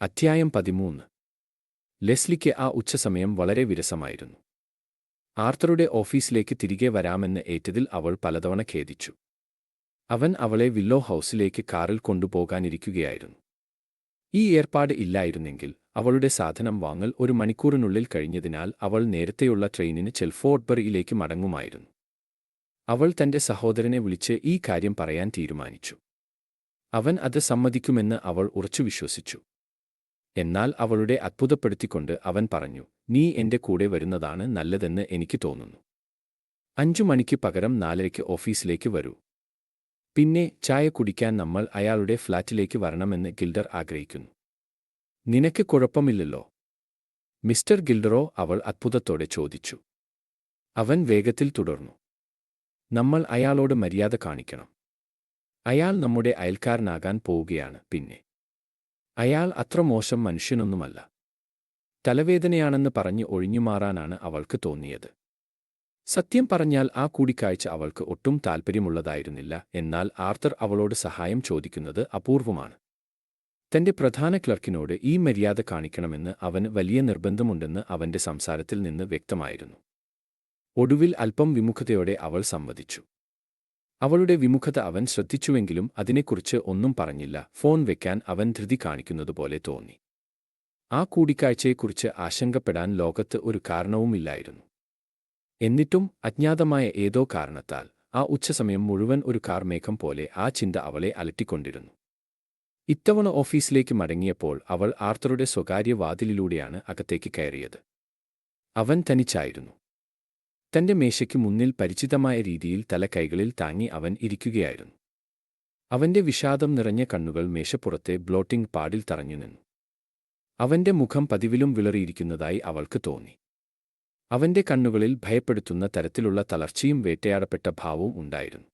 അധ്യായം പതിമൂന്ന്. ലെസ്ലിക്ക് ആ ഉച്ചസമയം വളരെ വിരസമായിരുന്നു. ആർത്തറുടെ ഓഫീസിലേക്ക് തിരികെ വരാമെന്ന് ഏറ്റതിൽ അവൾ പലതവണ ഖേദിച്ചു. അവൻ അവളെ വില്ലോ ഹൗസിലേക്ക് കാറിൽ കൊണ്ടുപോകാനിരിക്കുകയായിരുന്നു. ഈ ഏർപ്പാട് ഇല്ലായിരുന്നെങ്കിൽ അവളുടെ സാധനം വാങ്ങൽ ഒരു മണിക്കൂറിനുള്ളിൽ കഴിഞ്ഞതിനാൽ അവൾ നേരത്തെയുള്ള ട്രെയിനിന് ചെൽഫോർട്ട്ബറിയിലേക്ക് മടങ്ങുമായിരുന്നു. അവൾ തന്റെ സഹോദരനെ വിളിച്ച് ഈ കാര്യം പറയാൻ തീരുമാനിച്ചു. അവൻ അത് സമ്മതിക്കുമെന്ന് അവൾ ഉറച്ചു വിശ്വസിച്ചു എന്നാൽ അവളുടെ അത്ഭുതപ്പെടുത്തിക്കൊണ്ട് അവൻ പറഞ്ഞു നീ എന്റെ കൂടെ വരുന്നതാണ് നല്ലതെന്ന് എനിക്ക് തോന്നുന്നു. അഞ്ചു മണിക്ക് പകരം നാലരയ്ക്ക് ഓഫീസിലേക്ക് വരൂ. പിന്നെ ചായ കുടിക്കാൻ നമ്മൾ അയാളുടെ ഫ്ലാറ്റിലേക്ക് വരണമെന്ന് ഗിൽഡർ ആഗ്രഹിക്കുന്നു. നിനക്ക് കുഴപ്പമില്ലല്ലോ. മിസ്റ്റർ ഗിൽഡറോ അവൾ അത്ഭുതത്തോടെ ചോദിച്ചു. അവൻ വേഗത്തിൽ തുടർന്നു. നമ്മൾ അയാളോട് മര്യാദ കാണിക്കണം. അയാൾ നമ്മുടെ അയൽക്കാരനാകാൻ പോവുകയാണ് പിന്നെ. അയാൾ അത്ര മോശം മനുഷ്യനൊന്നുമല്ല. തലവേദനയാണെന്ന് പറഞ്ഞ് ഒഴിഞ്ഞുമാറാനാണ് അവൾക്ക് തോന്നിയത്. സത്യം പറഞ്ഞാൽ ആ കൂടിക്കാഴ്ച അവൾക്ക് ഒട്ടും താൽപ്പര്യമുള്ളതായിരുന്നില്ല എന്നാൽ ആർത്തർ അവളോട് സഹായം ചോദിക്കുന്നത് അപൂർവമാണ്. തന്റെ പ്രധാന ക്ലർക്കിനോട് ഈ മര്യാദ കാണിക്കണമെന്ന് അവന് വലിയ നിർബന്ധമുണ്ടെന്ന് അവന്റെ സംസാരത്തിൽ നിന്ന് വ്യക്തമായിരുന്നു. ഒടുവിൽ അല്പം വിമുഖതയോടെ അവൾ സമ്മതിച്ചു. അവളുടെ വിമുഖത അവൻ ശ്രദ്ധിച്ചുവെങ്കിലും അതിനെക്കുറിച്ച് ഒന്നും പറഞ്ഞില്ല. ഫോൺ വെക്കാൻ അവൻ ധൃതി കാണിക്കുന്നതുപോലെ തോന്നി. ആ കൂടിക്കാഴ്ചയെക്കുറിച്ച് ആശങ്കപ്പെടാൻ ലോകത്ത് ഒരു കാരണവുമില്ലായിരുന്നു. എന്നിട്ടും അജ്ഞാതമായ ഏതോ കാരണത്താൽ ആ ഉച്ചസമയം മുഴുവൻ ഒരു കാർമേഘം പോലെ ആ ചിന്ത അവളെ അലട്ടിക്കൊണ്ടിരുന്നു. ഇത്തവണ ഓഫീസിലേക്ക് മടങ്ങിയപ്പോൾ അവൾ ആർത്തറുടെ സ്വകാര്യ വാതിലിലൂടെയാണ് അകത്തേക്ക് കയറിയത്. അവൻ തനിച്ചായിരുന്നു. തന്റെ മേശയ്ക്ക് മുന്നിൽ പരിചിതമായ രീതിയിൽ തല കൈകളിൽ താങ്ങി അവൻ ഇരിക്കുകയായിരുന്നു. അവന്റെ വിഷാദം നിറഞ്ഞ കണ്ണുകൾ മേശപ്പുറത്തെ ബ്ലോട്ടിംഗ് പാടിൽ തറഞ്ഞു നിന്നു. അവന്റെ മുഖം പതിവിലും വിളറിയിരിക്കുന്നതായി അവൾക്ക് തോന്നി. അവന്റെ കണ്ണുകളിൽ ഭയപ്പെടുത്തുന്ന തരത്തിലുള്ള തളർച്ചയും വേട്ടയാടപ്പെട്ട ഭാവവും ഉണ്ടായിരുന്നു.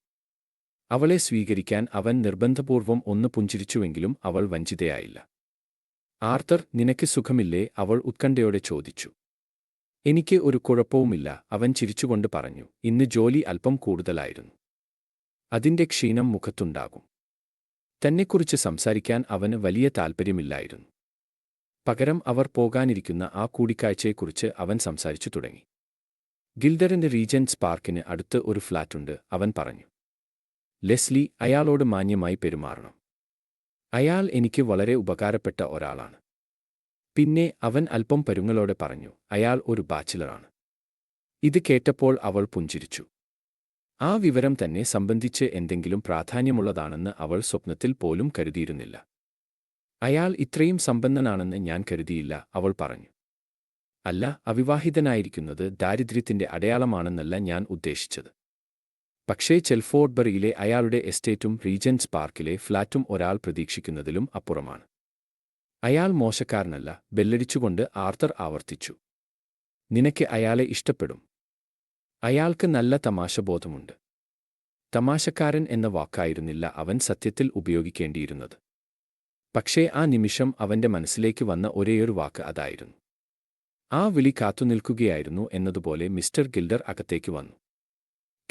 അവളെ സ്വീകരിക്കാൻ അവൻ നിർബന്ധപൂർവം ഒന്ന് പുഞ്ചിരിച്ചുവെങ്കിലും അവൾ വഞ്ചിതയായില്ല. ആർത്തർ നിനക്ക് സുഖമില്ലേ? അവൾ ഉത്കണ്ഠയോടെ ചോദിച്ചു. എനിക്ക് ഒരു കുഴപ്പവുമില്ല അവൻ ചിരിച്ചുകൊണ്ട് പറഞ്ഞു. ഇന്ന് ജോലി അല്പം കൂടുതലായിരുന്നു. അതിന്റെ ക്ഷീണം മുഖത്തുണ്ടാകും. തന്നെക്കുറിച്ച് സംസാരിക്കാൻ അവന് വലിയ താൽപ്പര്യമില്ലായിരുന്നു പകരം അവർ പോകാനിരിക്കുന്ന ആ കൂടിക്കാഴ്ചയെക്കുറിച്ച് അവൻ സംസാരിച്ചു തുടങ്ങി. ഗിൽഡറിന്റെ റീജൻസ് പാർക്കിന് അടുത്ത് ഒരു ഫ്ലാറ്റുണ്ട് അവൻ പറഞ്ഞു. ലെസ്ലി അയാളോട് മാന്യമായി പെരുമാറണം. അയാൾ എനിക്ക് വളരെ ഉപകാരപ്പെട്ട ഒരാളാണ്. പിന്നെ അവൻ അല്പം പരുങ്ങളോടെ പറഞ്ഞു അയാൾ ഒരു ബാച്ചിലറാണ്. ഇത് കേട്ടപ്പോൾ അവൾ പുഞ്ചിരിച്ചു. ആ വിവരം തന്നെ സംബന്ധിച്ച് എന്തെങ്കിലും പ്രാധാന്യമുള്ളതാണെന്ന് അവൾ സ്വപ്നത്തിൽ പോലും കരുതിയിരുന്നില്ല. അയാൾ ഇത്രയും സമ്പന്നനാണെന്ന് ഞാൻ കരുതിയില്ല അവൾ പറഞ്ഞു. അല്ല അവിവാഹിതനായിരിക്കുന്നത് ദാരിദ്ര്യത്തിന്റെ അടയാളമാണെന്നല്ല ഞാൻ ഉദ്ദേശിച്ചത്. പക്ഷേ ചെൽഫോർഡ്ബറിയിലെ അയാളുടെ എസ്റ്റേറ്റും റീജൻസ് പാർക്കിലെ ഫ്ലാറ്റും ഒരാൾ പ്രതീക്ഷിക്കുന്നതിലും അപ്പുറമാണ്. അയാൾ മോശക്കാരനല്ല ബെല്ലടിച്ചുകൊണ്ട് ആർത്തർ ആവർത്തിച്ചു. നിനക്ക് അയാളെ ഇഷ്ടപ്പെടും. അയാൾക്ക് നല്ല തമാശബോധമുണ്ട് തമാശക്കാരൻ എന്ന വാക്കായിരുന്നില്ല അവൻ സത്യത്തിൽ ഉപയോഗിക്കേണ്ടിയിരുന്നത്. പക്ഷേ ആ നിമിഷം അവന്റെ മനസ്സിലേക്ക് വന്ന ഒരേയൊരു വാക്ക് അതായിരുന്നു. ആ വിളി കാത്തുനിൽക്കുകയായിരുന്നു എന്നതുപോലെ മിസ്റ്റർ ഗിൽഡർ അകത്തേക്ക് വന്നു.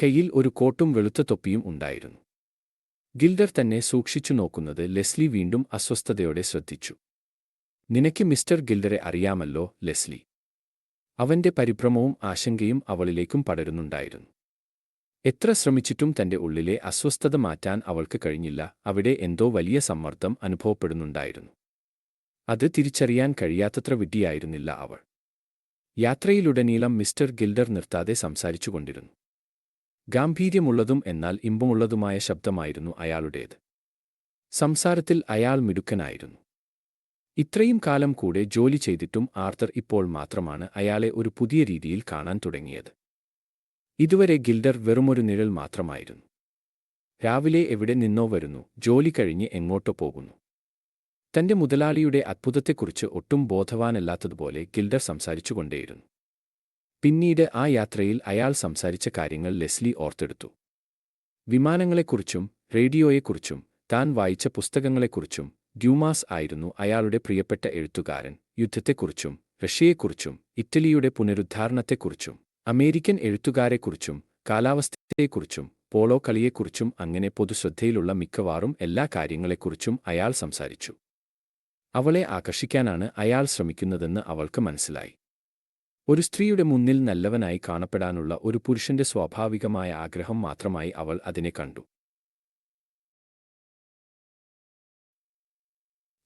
കയ്യിൽ ഒരു കോട്ടും വെളുത്ത തൊപ്പിയും ഉണ്ടായിരുന്നു. ഗിൽഡർ തന്നെ സൂക്ഷിച്ചു നോക്കുന്നത് ലെസ്ലി വീണ്ടും അസ്വസ്ഥതയോടെ ശ്രദ്ധിച്ചു. നിനക്ക് മിസ്റ്റർ ഗിൽഡറെ അറിയാമല്ലോ ലെസ്ലി. അവന്റെ പരിഭ്രമവും ആശങ്കയും അവളിലേക്കും പടരുന്നുണ്ടായിരുന്നു. എത്ര ശ്രമിച്ചിട്ടും തന്റെ ഉള്ളിലെ അസ്വസ്ഥത മാറ്റാൻ അവൾക്ക് കഴിഞ്ഞില്ല അവിടെ എന്തോ വലിയ സമ്മർദ്ദം അനുഭവപ്പെടുന്നുണ്ടായിരുന്നു. അത് തിരിച്ചറിയാൻ കഴിയാത്തത്ര വിഡ്ഢിയായിരുന്നില്ല അവൾ. യാത്രയിലുടനീളം മിസ്റ്റർ ഗിൽഡർ നിർത്താതെ സംസാരിച്ചുകൊണ്ടിരുന്നു. ഗാംഭീര്യമുള്ളതും എന്നാൽ ഇമ്പമുള്ളതുമായ ശബ്ദമായിരുന്നു അയാളുടേത്. സംസാരത്തിൽ അയാൾ മിടുക്കനായിരുന്നു. ഇത്രയും കാലം കൂടെ ജോലി ചെയ്തിട്ടും ആർത്തർ ഇപ്പോൾ മാത്രമാണ് അയാളെ ഒരു പുതിയ രീതിയിൽ കാണാൻ തുടങ്ങിയത്. ഇതുവരെ ഗിൽഡർ വെറുമൊരു നിഴൽ മാത്രമായിരുന്നു. രാവിലെ എവിടെ നിന്നോ വരുന്നു ജോലി കഴിഞ്ഞ് എങ്ങോട്ടോ പോകുന്നു. തന്റെ മുതലാളിയുടെ അത്ഭുതത്തെക്കുറിച്ച് ഒട്ടും ബോധവാനല്ലാത്തതുപോലെ ഗിൽഡർ സംസാരിച്ചുകൊണ്ടേയിരുന്നു. പിന്നീട് ആ യാത്രയിൽ അയാൾ സംസാരിച്ച കാര്യങ്ങൾ ലെസ്ലി ഓർത്തെടുത്തു. വിമാനങ്ങളെക്കുറിച്ചും റേഡിയോയെക്കുറിച്ചും താൻ വായിച്ച പുസ്തകങ്ങളെക്കുറിച്ചും ഡ്യൂമാസ് ആയിരുന്നു അയാളുടെ പ്രിയപ്പെട്ട എഴുത്തുകാരൻ. യുദ്ധത്തെക്കുറിച്ചും റഷ്യയെക്കുറിച്ചും ഇറ്റലിയുടെ പുനരുദ്ധാരണത്തെക്കുറിച്ചും അമേരിക്കൻ എഴുത്തുകാരെക്കുറിച്ചും കാലാവസ്ഥയെക്കുറിച്ചും പോളോ കളിയെക്കുറിച്ചും അങ്ങനെ പൊതുശ്രദ്ധയിലുള്ള മിക്കവാറും എല്ലാ കാര്യങ്ങളെക്കുറിച്ചും അയാൾ സംസാരിച്ചു. അവളെ ആകർഷിക്കാനാണ് അയാൾ ശ്രമിക്കുന്നതെന്ന് അവൾക്ക് മനസ്സിലായി. ഒരു സ്ത്രീയുടെ മുന്നിൽ നല്ലവനായി കാണപ്പെടാനുള്ള ഒരു പുരുഷന്റെ സ്വാഭാവികമായ ആഗ്രഹം മാത്രമായി അവൾ അതിനെ കണ്ടു.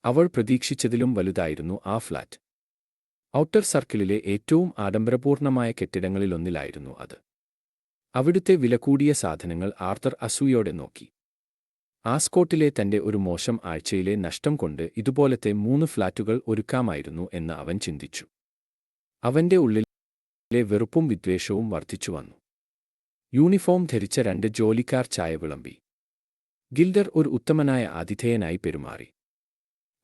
അവൾ പ്രതീക്ഷിച്ചതിലും വലുതായിരുന്നു ആ ഫ്ലാറ്റ്. ഔട്ടർ സർക്കിളിലെ ഏറ്റവും ആഡംബരപൂർണമായ കെട്ടിടങ്ങളിലൊന്നിലായിരുന്നു അത്. അവിടുത്തെ വിലകൂടിയ സാധനങ്ങൾ ആർത്തർ അസൂയോടെ നോക്കി. ആസ്കോട്ടിലെ തന്റെ ഒരു മോശം ആഴ്ചയിലെ നഷ്ടം കൊണ്ട് ഇതുപോലത്തെ മൂന്ന് ഫ്ലാറ്റുകൾ ഒരുക്കാമായിരുന്നു എന്ന് അവൻ ചിന്തിച്ചു. അവന്റെ ഉള്ളിലെ വെറുപ്പും വിദ്വേഷവും വർദ്ധിച്ചു വന്നു. യൂണിഫോം ധരിച്ച രണ്ട് ജോലിക്കാർ ചായ വിളമ്പി. ഗിൽഡർ ഒരു ഉത്തമനായ ആതിഥേയനായി പെരുമാറി.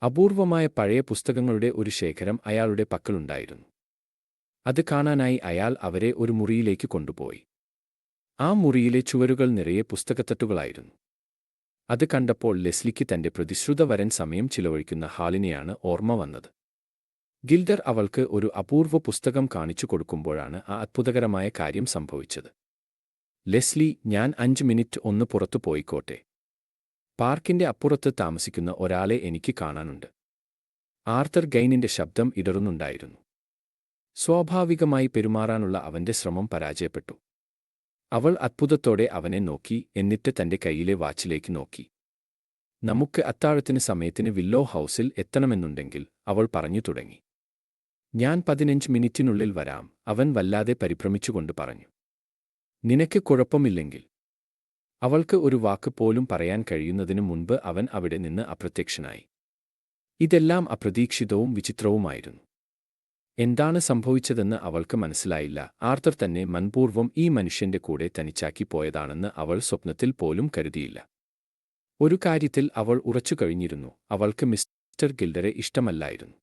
അപൂർവമായ പഴയ പുസ്തകങ്ങളുടെ ഒരു ശേഖരം അയാളുടെ പക്കലുണ്ടായിരുന്നു. അത് കാണാനായി അയാൾ അവരെ ഒരു മുറിയിലേക്ക് കൊണ്ടുപോയി. ആ മുറിയിലെ ചുവരുകൾ നിറയെ പുസ്തകത്തട്ടുകളായിരുന്നു. അത് കണ്ടപ്പോൾ ലെസ്ലിക്ക് തന്റെ പ്രതിശ്രുത വരൻ സമയം ചിലവഴിക്കുന്ന ഹാളിനെയാണ് ഓർമ്മ വന്നത്. ഗിൽഡർ അവൾക്ക് ഒരു അപൂർവ പുസ്തകം കാണിച്ചു കൊടുക്കുമ്പോഴാണ് ആ അത്ഭുതകരമായ കാര്യം സംഭവിച്ചത്. ലെസ്ലി ഞാൻ അഞ്ച് മിനിറ്റ് ഒന്ന് പുറത്തു പോയിക്കോട്ടെ. പാർക്കിന്റെ അപ്പുറത്ത് താമസിക്കുന്ന ഒരാളെ എനിക്ക് കാണാനുണ്ട്. ആർത്തർ ഗൈനിന്റെ ശബ്ദം ഇടറുന്നുണ്ടായിരുന്നു. സ്വാഭാവികമായി പെരുമാറാനുള്ള അവന്റെ ശ്രമം പരാജയപ്പെട്ടു. അവൾ അത്ഭുതത്തോടെ അവനെ നോക്കി എന്നിട്ട് തന്റെ കൈയിലെ വാച്ചിലേക്ക് നോക്കി. നമുക്ക് അത്താഴത്തിന് സമയത്തിന് വില്ലോ ഹൗസിൽ എത്തണമെന്നുണ്ടെങ്കിൽ അവൾ പറഞ്ഞു തുടങ്ങി. ഞാൻ പതിനഞ്ച് മിനിറ്റിനുള്ളിൽ വരാം അവൻ വല്ലാതെ പരിഭ്രമിച്ചുകൊണ്ട് പറഞ്ഞു. നിനക്ക് കുഴപ്പമില്ലെങ്കിൽ അവൾക്ക് ഒരു വാക്ക് പോലും പറയാൻ കഴിയുന്നതിനു മുൻപ് അവൻ അവിടെ നിന്ന് അപ്രത്യക്ഷനായി. ഇതെല്ലാം അപ്രതീക്ഷിതവും വിചിത്രവുമായിരുന്നു. എന്താണ് സംഭവിച്ചതെന്ന് അവൾക്ക് മനസ്സിലായില്ല. ആർത്തർ തന്നെ മൻപൂർവം ഈ മനുഷ്യന്റെ കൂടെ തനിച്ചാക്കി പോയതാണെന്ന് അവൾ സ്വപ്നത്തിൽ പോലും കരുതിയില്ല. ഒരു കാര്യത്തിൽ അവൾ ഉറച്ചു കഴിഞ്ഞിരുന്നു. അവൾക്ക് മിസ്റ്റർ ഗിൽഡറെ ഇഷ്ടമല്ലായിരുന്നു.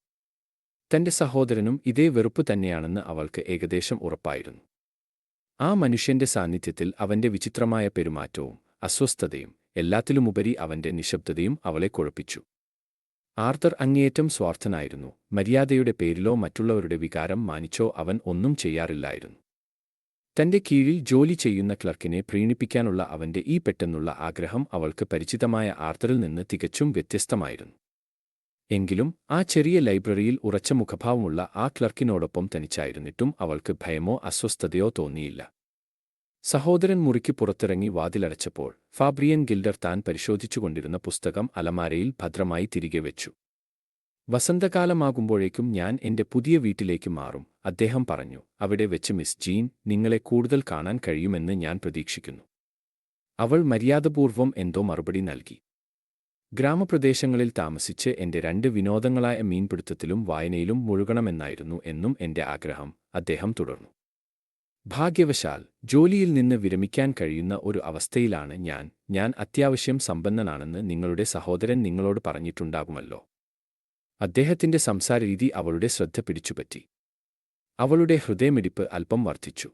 തന്റെ സഹോദരനും ഇതേ വെറുപ്പ് തന്നെയാണെന്ന് അവൾക്ക് ഏകദേശം ഉറപ്പായിരുന്നു. ആ മനുഷ്യന്റെ സാന്നിധ്യത്തിൽ അവന്റെ വിചിത്രമായ പെരുമാറ്റവും അസ്വസ്ഥതയും എല്ലാത്തിലുമുപരി അവന്റെ നിശബ്ദതയും അവളെ കുഴപ്പിച്ചു. ആർത്തർ അങ്ങേയറ്റം സ്വാർത്ഥനായിരുന്നു. മര്യാദയുടെ പേരിലോ മറ്റുള്ളവരുടെ വികാരം മാനിച്ചോ അവൻ ഒന്നും ചെയ്യാറില്ലായിരുന്നു. തന്റെ കീഴിൽ ജോലി ചെയ്യുന്ന ക്ലർക്കിനെ പ്രീണിപ്പിക്കാനുള്ള അവന്റെ ഈ പെട്ടെന്നുള്ള ആഗ്രഹം അവൾക്ക് പരിചിതമായ ആർത്തറിൽ നിന്ന് തികച്ചും വ്യത്യസ്തമായിരുന്നു. എങ്കിലും ആ ചെറിയ ലൈബ്രറിയിൽ ഉറച്ച മുഖഭാവമുള്ള ആ ക്ലർക്കിനോടൊപ്പം തനിച്ചായിരുന്നിട്ടും അവൾക്ക് ഭയമോ അസ്വസ്ഥതയോ തോന്നിയില്ല. സഹോദരൻ മുറിക്ക് പുറത്തിറങ്ങി വാതിലടച്ചപ്പോൾ ഫാബ്രിയൻ ഗിൽഡർ താൻ പരിശോധിച്ചുകൊണ്ടിരുന്ന പുസ്തകം അലമാരയിൽ ഭദ്രമായി തിരികെ വെച്ചു. വസന്തകാലമാകുമ്പോഴേക്കും ഞാൻ എന്റെ പുതിയ വീട്ടിലേക്ക് മാറും അദ്ദേഹം പറഞ്ഞു. അവിടെ വെച്ച് മിസ് ജീൻ നിങ്ങളെ കൂടുതൽ കാണാൻ കഴിയുമെന്ന് ഞാൻ പ്രതീക്ഷിക്കുന്നു. അവൾ മര്യാദപൂർവം എന്തോ മറുപടി നൽകി. ഗ്രാമപ്രദേശങ്ങളിൽ താമസിച്ച് എന്റെ രണ്ട് വിനോദങ്ങളായ മീൻപിടുത്തത്തിലും വായനയിലും മുഴുകണമെന്നായിരുന്നു എന്നും എന്റെ ആഗ്രഹം. അദ്ദേഹം തുടർന്നു. ഭാഗ്യവശാൽ ജോലിയിൽ നിന്ന് വിരമിക്കാൻ കഴിയുന്ന ഒരു അവസ്ഥയിലാണ് ഞാൻ. ഞാൻ അത്യാവശ്യം സമ്പന്നനാണെന്ന് നിങ്ങളുടെ സഹോദരൻ നിങ്ങളോട് പറഞ്ഞിട്ടുണ്ടാകുമല്ലോ. അദ്ദേഹത്തിന്റെ സംസാരരീതി അവളുടെ ശ്രദ്ധ പിടിച്ചുപറ്റി. അവളുടെ ഹൃദയമിടിപ്പ് അല്പം വർദ്ധിച്ചു.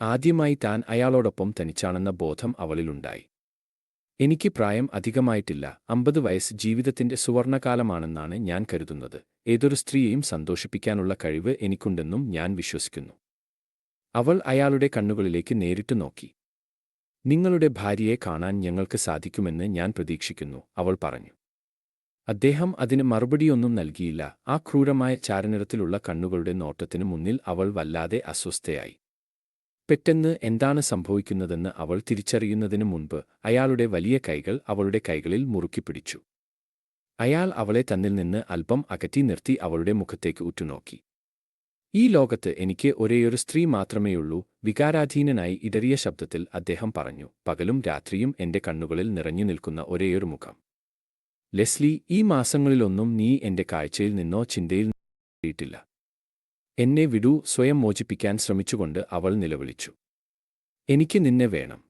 ആദ്യമായി താൻ അയാളോടൊപ്പം തനിച്ചാണെന്ന ബോധം അവളിലുണ്ടായി. എനിക്ക് പ്രായം അധികമായിട്ടില്ല. അമ്പത് വയസ്സ് ജീവിതത്തിന്റെ സുവർണകാലമാണെന്നാണ് ഞാൻ കരുതുന്നത്. ഏതൊരു സ്ത്രീയെയും സന്തോഷിപ്പിക്കാനുള്ള കഴിവ് എനിക്കുണ്ടെന്നും ഞാൻ വിശ്വസിക്കുന്നു. അവൾ അയാളുടെ കണ്ണുകളിലേക്ക് നേരിട്ട് നോക്കി. നിങ്ങളുടെ ഭാര്യയെ കാണാൻ ഞങ്ങൾക്ക് സാധിക്കുമെന്ന് ഞാൻ പ്രതീക്ഷിക്കുന്നു അവൾ പറഞ്ഞു. അദ്ദേഹം അതിന് മറുപടിയൊന്നും നൽകിയില്ല. ആ ക്രൂരമായ ചാരനിറത്തിലുള്ള കണ്ണുകളുടെ നോട്ടത്തിനു മുന്നിൽ അവൾ വല്ലാതെ അസ്വസ്ഥയായി. പെട്ടെന്ന് എന്താണ് സംഭവിക്കുന്നതെന്ന് അവൾ തിരിച്ചറിയുന്നതിനു മുൻപ് അയാളുടെ വലിയ കൈകൾ അവളുടെ കൈകളിൽ മുറുക്കിപ്പിടിച്ചു അയാൾ അവളെ തന്നിൽ നിന്ന് അല്പം അകറ്റി നിർത്തി അവളുടെ മുഖത്തേക്ക് ഉറ്റുനോക്കി. ഈ ലോകത്ത് എനിക്ക് ഒരേയൊരു സ്ത്രീ മാത്രമേയുള്ളൂ വികാരാധീനനായി ഇടറിയ ശബ്ദത്തിൽ അദ്ദേഹം പറഞ്ഞു പകലും രാത്രിയും എന്റെ കണ്ണുകളിൽ നിറഞ്ഞു നിൽക്കുന്ന ഒരേയൊരു മുഖം. ലെസ്ലി ഈ മാസങ്ങളിലൊന്നും നീ എന്റെ കാഴ്ചയിൽ നിന്നോ ചിന്തയിൽ നിന്നിട്ടില്ല എന്നെ വിടൂ സ്വയം മോചിപ്പിക്കാൻ ശ്രമിച്ചുകൊണ്ട് അവൾ നിലവിളിച്ചു. എനിക്ക് നിന്നെ വേണം.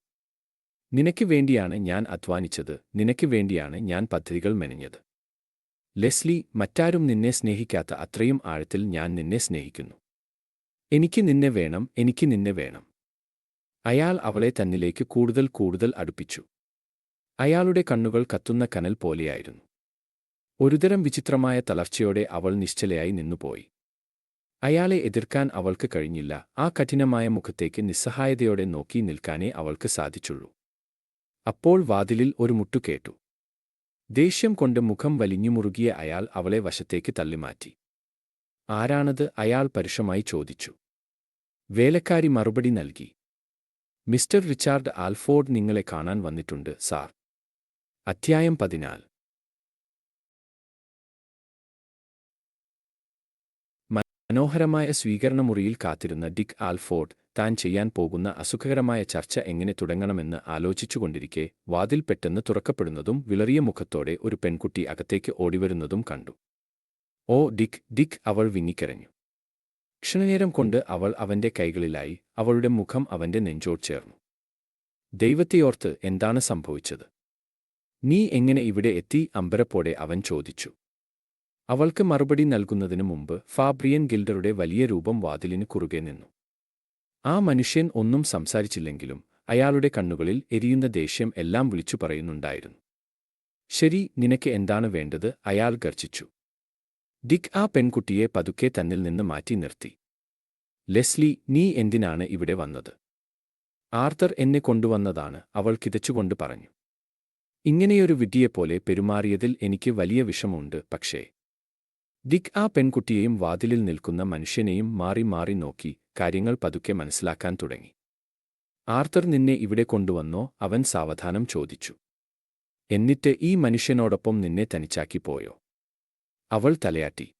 നിനക്ക് വേണ്ടിയാണ് ഞാൻ അധ്വാനിച്ചത്. നിനക്ക് വേണ്ടിയാണ് ഞാൻ പദ്ധതികൾ മെനഞ്ഞത്. ലെസ്ലി മറ്റാരും നിന്നെ സ്നേഹിക്കാത്ത അത്രയും ആഴത്തിൽ ഞാൻ നിന്നെ സ്നേഹിക്കുന്നു. എനിക്ക് നിന്നെ വേണം. എനിക്ക് നിന്നെ വേണം. അയാൾ അവളെ തന്നിലേക്ക് കൂടുതൽ കൂടുതൽ അടുപ്പിച്ചു. അയാളുടെ കണ്ണുകൾ കത്തുന്ന കനൽ പോലെയായിരുന്നു. ഒരുതരം വിചിത്രമായ തളർച്ചയോടെ അവൾ നിശ്ചലയായി നിന്നുപോയി. അയാളെ എതിർക്കാൻ അവൾക്ക് കഴിഞ്ഞില്ല. ആ കഠിനമായ മുഖത്തേക്ക് നിസ്സഹായതയോടെ നോക്കി നിൽക്കാനേ അവൾക്ക് സാധിച്ചുള്ളൂ. അപ്പോൾ വാതിലിൽ ഒരു മുട്ടു കേട്ടു. ദേഷ്യം കൊണ്ട് മുഖം വലിഞ്ഞുമുറുകിയ അയാൾ അവളെ വശത്തേക്ക് തള്ളിമാറ്റി. ആരാണത്? അയാൾ പരുഷമായി ചോദിച്ചു. വേലക്കാരി മറുപടി നൽകി. മിസ്റ്റർ റിച്ചാർഡ് ആൽഫോർഡ് നിങ്ങളെ കാണാൻ വന്നിട്ടുണ്ട് സാർ. അധ്യായം പതിനാല്. മനോഹരമായ സ്വീകരണമുറിയിൽ കാത്തിരുന്ന ഡിക് ആൽഫോർഡ് താൻ ചെയ്യാൻ പോകുന്ന അസുഖകരമായ ചർച്ച എങ്ങനെ തുടങ്ങണമെന്ന് ആലോചിച്ചുകൊണ്ടിരിക്കെ വാതിൽ പെട്ടെന്ന് തുറക്കപ്പെടുന്നതും വിളറിയ മുഖത്തോടെ ഒരു പെൺകുട്ടി അകത്തേക്ക് ഓടിവരുന്നതും കണ്ടു. ഓ ഡിക് ഡിക് അവൾ വിങ്ങിക്കരഞ്ഞു. ക്ഷണനേരം കൊണ്ട് അവൾ അവന്റെ കൈകളിലായി അവളുടെ മുഖം അവന്റെ നെഞ്ചോട് ചേർന്നു. ദൈവത്തെയോർത്ത് എന്താണ് സംഭവിച്ചത്? നീ എങ്ങനെ ഇവിടെ എത്തി? അമ്പരപ്പോടെ അവൻ ചോദിച്ചു. അവൾക്ക് മറുപടി നൽകുന്നതിനു മുമ്പ് ഫാബ്രിയൻ ഗിൽഡറുടെ വലിയ രൂപം വാതിലിന് കുറുകെ നിന്നു. ആ മനുഷ്യൻ ഒന്നും സംസാരിച്ചില്ലെങ്കിലും അയാളുടെ കണ്ണുകളിൽ എരിയുന്ന ദേഷ്യം എല്ലാം വിളിച്ചു പറയുന്നുണ്ടായിരുന്നു. ശരി നിനക്ക് എന്താണ് വേണ്ടത്? അയാൾ ഗർജിച്ചു ഡിക് ആ പെൺകുട്ടിയെ പതുക്കെ തന്നിൽ നിന്ന് മാറ്റി നിർത്തി. ലെസ്ലി നീ എന്തിനാണ് ഇവിടെ വന്നത്? ആർത്തർ എന്നെ കൊണ്ടുവന്നതാണ് അവൾ കിതച്ചുകൊണ്ട് പറഞ്ഞു. ഇങ്ങനെയൊരു വിധിയെപ്പോലെ പെരുമാറിയതിൽ എനിക്ക് വലിയ വിഷമമുണ്ട് പക്ഷേ ഡിക്ക് ആ പെൺകുട്ടിയെയും വാതിലിൽ നിൽക്കുന്ന മനുഷ്യനെയും മാറി മാറി നോക്കി കാര്യങ്ങൾ പതുക്കെ മനസ്സിലാക്കാൻ തുടങ്ങി. ആർത്തർ നിന്നെ ഇവിടെ കൊണ്ടുവന്നോ അവൻ സാവധാനം ചോദിച്ചു. എന്നിട്ട് ഈ മനുഷ്യനോടൊപ്പം നിന്നെ തനിച്ചാക്കി പോയോ? അവൾ തലയാട്ടി.